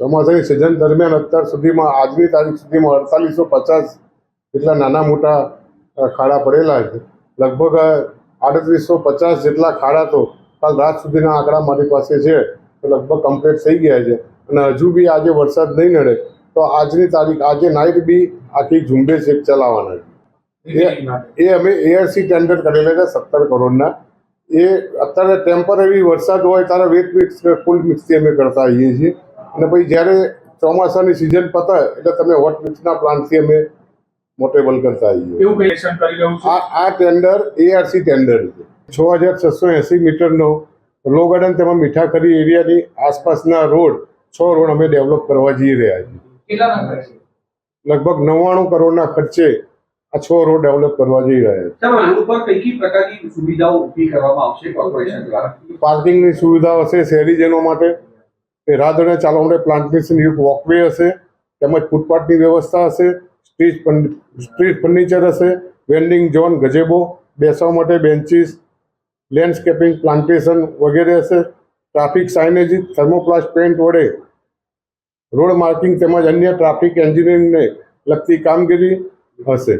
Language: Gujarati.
ચોમાસાની સિઝન દરમિયાન અત્યાર સુધીમાં, આજની તારીખ સુધીમાં અડતાલીસો પચાસ જેટલા નાના મોટા ખાડા પડેલા છે. લગભગ આડત્રીસો પચાસ જેટલા ખાડા તો કાલ રાત સુધીના આંકડા મારી પાસે છે. તો લગભગ કમ્પ્લીટ થઈ ગયા છે. અને હજુ બી આજે વરસાદ નહીં નડે, તો આજની તારીખ, આજે નાઇટ બી આખી ઝુંબેશ એક ચલાવવાના છે. એ અમે એઆરસી ટેન્ડર કરેલા છે સત્તર કરોડના. એ અત્યારે ટેમ્પરરી વરસાદ હોય ત્યારે વેટ મિક્સ ફૂલ મિક્સથી અમે કરતા આવીએ છીએ. અને પછી જ્યારે ચોમાસાની સિઝન પતાય એટલે તમે હોટ મિક્સના પ્લાન્ટથી અમે મોટેબલ કરતા આવીએ. એવું કરી આ આ ટેન્ડર એઆરસી ટેન્ડર છે. છ હજાર છસો એંસી મીટરનો લો ગાર્ડન તેમાં મીઠાખરી એરિયાની આસપાસના રોડ છ રોડ અમે ડેવલપ કરવા જઈ રહ્યા છીએ. લગભગ નવ્વાણું કરોડના ખર્ચે આ છ રોડ ડેવલપ કરવા જઈ રહ્યા છે કઈ કઈ પ્રકારની સુવિધાઓ ઊભી કરવામાં આવશે કોર્પોરેશન દ્વારા? પાર્કિંગની સુવિધા હશે શહેરીજનો માટે તે રાહદારીને ચાલવા માટે પ્લાન્ટેશન યુક્ત વોકવે હશે, તેમજ ફૂટપાથની વ્યવસ્થા હશે સ્ટ્રીટ સ્ટ્રીટ ફર્નિચર હશે વેન્ડિંગ ઝોન ગજેબો, બેસવા માટે બેન્ચીસ લેન્ડસ્કેપિંગ પ્લાન્ટેશન વગેરે હશે ટ્રાફિક સાઇનેજ થર્મોપ્લાસ્ટ પેન્ટ વડે રોડ માર્કિંગ તેમજ અન્ય ટ્રાફિક એન્જિનિયરિંગને લગતી કામગીરી હશે.